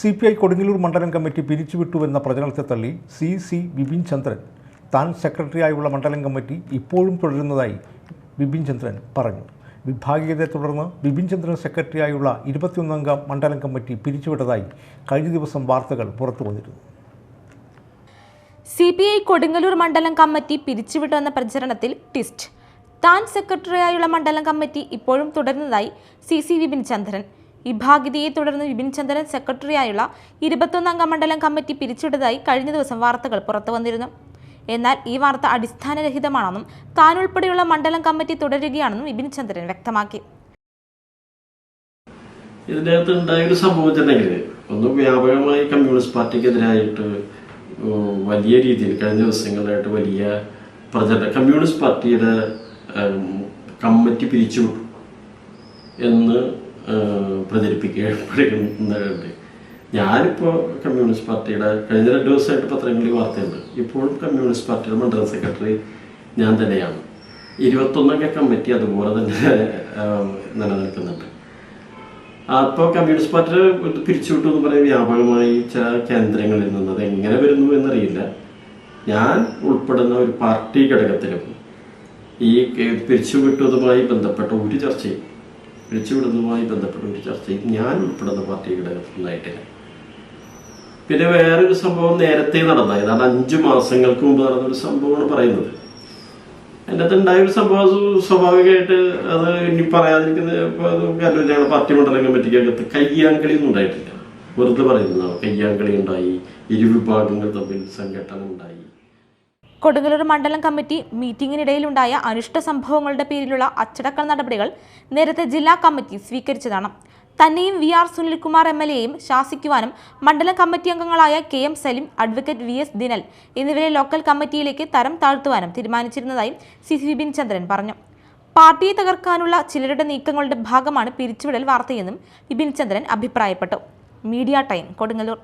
C P I Kodungallur മണ്ഡലം committee പിരിച്ചുവിട്ടുവെന്ന പ്രചരണത്തെ തള്ളി C C Bipin ചന്ദ്രൻ. താൻ സെക്രട്ടറിയായുള്ള മണ്ഡലം കമ്മിറ്റി ഇപ്പോഴും തുടരുന്നതായി ബിപിൻ ചന്ദ്രൻ പറഞ്ഞു. വിഭാഗീയതയെ തുടർന്ന് ബിപിൻ ചന്ദ്രൻ സെക്രട്ടറിയായുള്ള ഇരുപത്തിയൊന്നംഗ മണ്ഡലം കമ്മിറ്റി പിരിച്ചുവിട്ടതായി കഴിഞ്ഞ ദിവസം വാർത്തകൾ പുറത്തു വന്നിരുന്നു. സി പി ഐ കൊടുങ്ങല്ലൂർ മണ്ഡലം കമ്മിറ്റി പിരിച്ചുവിട്ടുവെന്ന പ്രചരണത്തിൽ ട്വിസ്റ്റ്. താൻ സെക്രട്ടറിയായുള്ള മണ്ഡലം കമ്മിറ്റി ഇപ്പോഴും തുടരുന്നതായി സി സി വിപിൻ ചന്ദ്രൻ. വിഭാഗിതയെ തുടർന്ന് വിപിൻ ചന്ദ്രൻ സെക്രട്ടറിയായുള്ള ഇരുപത്തൊന്നംഗ മണ്ഡലം കമ്മിറ്റി പിരിച്ചുവിട്ടതായി കഴിഞ്ഞ ദിവസം വാർത്തകൾ പുറത്തു വന്നിരുന്നു എന്നാൽ ഈ വാർത്ത അടിസ്ഥാനരഹിതമാണെന്നും താൻ ഉൾപ്പെടെയുള്ള മണ്ഡലം കമ്മിറ്റി തുടരുകയാണെന്നും വിപിൻ ചന്ദ്രൻ വ്യക്തമാക്കി. ഇതിന്റെ അകത്ത് ഉണ്ടായൊരു സംഭവം വെച്ചിട്ടുണ്ടെങ്കിൽ ഒന്ന് വ്യാപകമായി കമ്മ്യൂണിസ്റ്റ് പാർട്ടിക്കെതിരായിട്ട് വലിയ രീതിയിൽ കഴിഞ്ഞ ദിവസങ്ങളിലായിട്ട് വലിയ പ്രചരണ കമ്മ്യൂണിസ്റ്റ് പാർട്ടിയുടെ കമ്മിറ്റി പിരിച്ചുവിട്ടു എന്ന് പ്രചരിപ്പിക്കപ്പെടുന്നുണ്ട് ഞാനിപ്പോൾ കമ്മ്യൂണിസ്റ്റ് പാർട്ടിയുടെ കഴിഞ്ഞ രണ്ട് ദിവസമായിട്ട് പത്രങ്ങളിൽ വാർത്തയുണ്ട്. ഇപ്പോഴും കമ്മ്യൂണിസ്റ്റ് പാർട്ടിയുടെ മണ്ഡലം സെക്രട്ടറി ഞാൻ തന്നെയാണ്. ഇരുപത്തൊന്നംഗ കമ്മിറ്റി അതുപോലെ തന്നെ നിലനിൽക്കുന്നുണ്ട്. അപ്പോൾ കമ്മ്യൂണിസ്റ്റ് പാർട്ടി പിരിച്ചുവിട്ടു എന്ന് പറയാൻ വ്യാപകമായി ചില കേന്ദ്രങ്ങളിൽ നിന്ന് അത് എങ്ങനെ വരുന്നു എന്നറിയില്ല. ഞാൻ ഉൾപ്പെടുന്ന ഒരു പാർട്ടി ഘടകത്തിലും ഈ പിരിച്ചുവിട്ടതുമായി ബന്ധപ്പെട്ട ഒരു ചർച്ചയും പിരിച്ചുവിടുന്നതുമായി ബന്ധപ്പെട്ട ഒരു ചർച്ചയും ഞാൻ ഉൾപ്പെടുന്ന പാർട്ടിയുടെ ഉണ്ടായിട്ടില്ല. പിന്നെ വേറൊരു സംഭവം നേരത്തെ നടന്ന ഏതാണ്ട് അഞ്ചു മാസങ്ങൾക്ക് മുമ്പ് നടന്ന ഒരു സംഭവമാണ് പറയുന്നത്. എന്റെ അകത്ത് ഉണ്ടായ ഒരു സംഭവം അത് സ്വാഭാവികമായിട്ട് അത് ഇനി പറയാതിരിക്കുന്ന അത് കാരണം ഞങ്ങളുടെ പാർട്ടി മണ്ഡലം കമ്മിറ്റിക്കകത്ത് കയ്യാങ്കളി ഒന്നും ഉണ്ടായിട്ടില്ല. വെറുതെ പറയുന്നതാണ് കയ്യാങ്കളി ഉണ്ടായി ഇരുവിഭാഗങ്ങൾ തമ്മിൽ സംഘട്ടനം ഉണ്ടായി. കൊടുങ്ങല്ലൂർ മണ്ഡലം കമ്മിറ്റി മീറ്റിംഗിനിടയിലുണ്ടായ അനിഷ്ട സംഭവങ്ങളുടെ പേരിലുള്ള അച്ചടക്ക നടപടികൾ നേരത്തെ ജില്ലാ കമ്മിറ്റി സ്വീകരിച്ചതാണ്. തന്നെയും V R Sunilkumar M L എയും ശാസിക്കുവാനും മണ്ഡലം കമ്മിറ്റി അംഗങ്ങളായ K M Salim advocate V S Dinal എന്നിവരെ ലോക്കൽ കമ്മിറ്റിയിലേക്ക് തരം താഴ്ത്തുവാനും തീരുമാനിച്ചിരുന്നതായും സി സി വിപിൻ ചന്ദ്രൻ പറഞ്ഞു. പാർട്ടിയെ തകർക്കാനുള്ള ചിലരുടെ നീക്കങ്ങളുടെ ഭാഗമാണ് പിരിച്ചുവിടൽ വാർത്തയെന്നും വിപിൻ ചന്ദ്രൻ അഭിപ്രായപ്പെട്ടു. Media time Kodungallur.